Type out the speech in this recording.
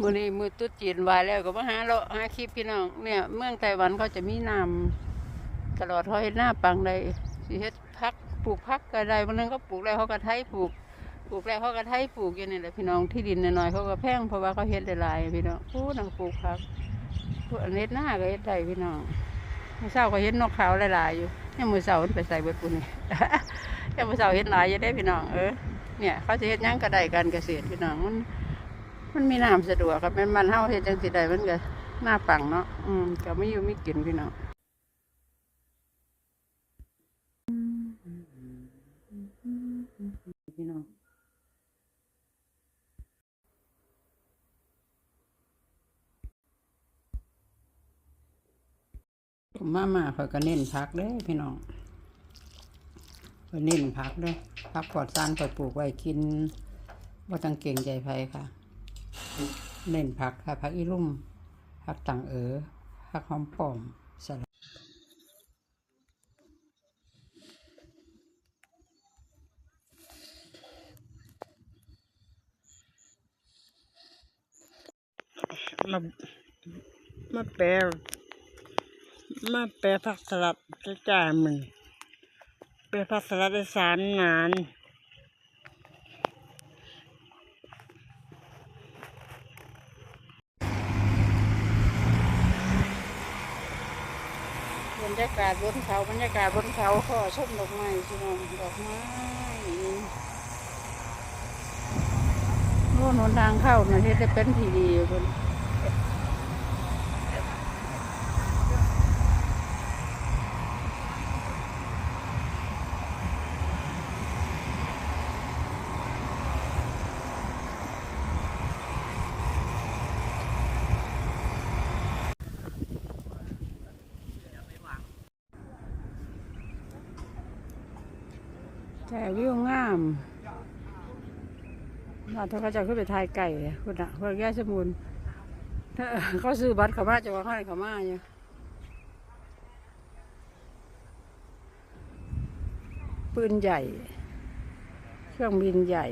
มือนี้มือตุ๊ดจีนวายแล้วก็มาหาเราะหาคลิปพี่น้องเนี่ย เมืองไต้หวันเขาจะมีน้ำตลอดเขาเฮ็ดหน้าปังใดสิเฮ็ดพักปลูกพักก็ได้วันนึงเขาปลูกแล้วเขาก็ไถปลูกปลูกแล้วเขาก็ไถปลูกอยู่นี่แหละพี่น้องที่ดินน้อยๆเขาก็แพงเพราะว่าเขาเฮ็ดหลายๆพี่น้องผู้นังปลูกพักผู้อันเฮ็ดหน้าก็เฮ็ดได้พี่น้องมื้อเช้าก็เห็นนกขาวหลายๆอยู่เนี่ยมือเช้ามันไปใส่เบิดปุ่นนี่เนี่ยมือเช้าเห็นหลายอยู่เด้พี่น้องเออเนี่ยเขาจะเฮ็ดยังก็ได้การเกษตรพี่น้องมัน มันมีน้ำสะดวกครับแม่นมันเฮาเฮ็ดจังสิได้มันก็หน้าปังเนาะอืมก็ไม่อยู่ไม่กินพี่น้องพี่น้องมามาเขาก็เน้นพักเด้พี่น้องเขาเน้นพักเด้พักปลอดสารปลอดปลูกไว้กินว่าต้งเก่งใจไผค่ะ เน้นผักค่ะผักอีรุ่มผักต่างเอ๋อผักหอมปอมสลัดมามาแปลมาแปลผักสลัดจะจ่ายมือแปลผักสลัดได้สามงาน รรยากาศบนเขาบรรยากาศบนเขาขอชมดอกไม้พี่น้องดอกไม้โน่นหนทางเข้าน่ะที่จะเป็นทีดีอยู่บน แต่วิวงามน่าถ้าเขาจะขึ้นไปทายไก่คุณอะคนแก่สมุนเขาซื้อบัตรเขามาจะว่าเขาให้เขามาอยู่ปืนใหญ่ เครื่องบินใหญ่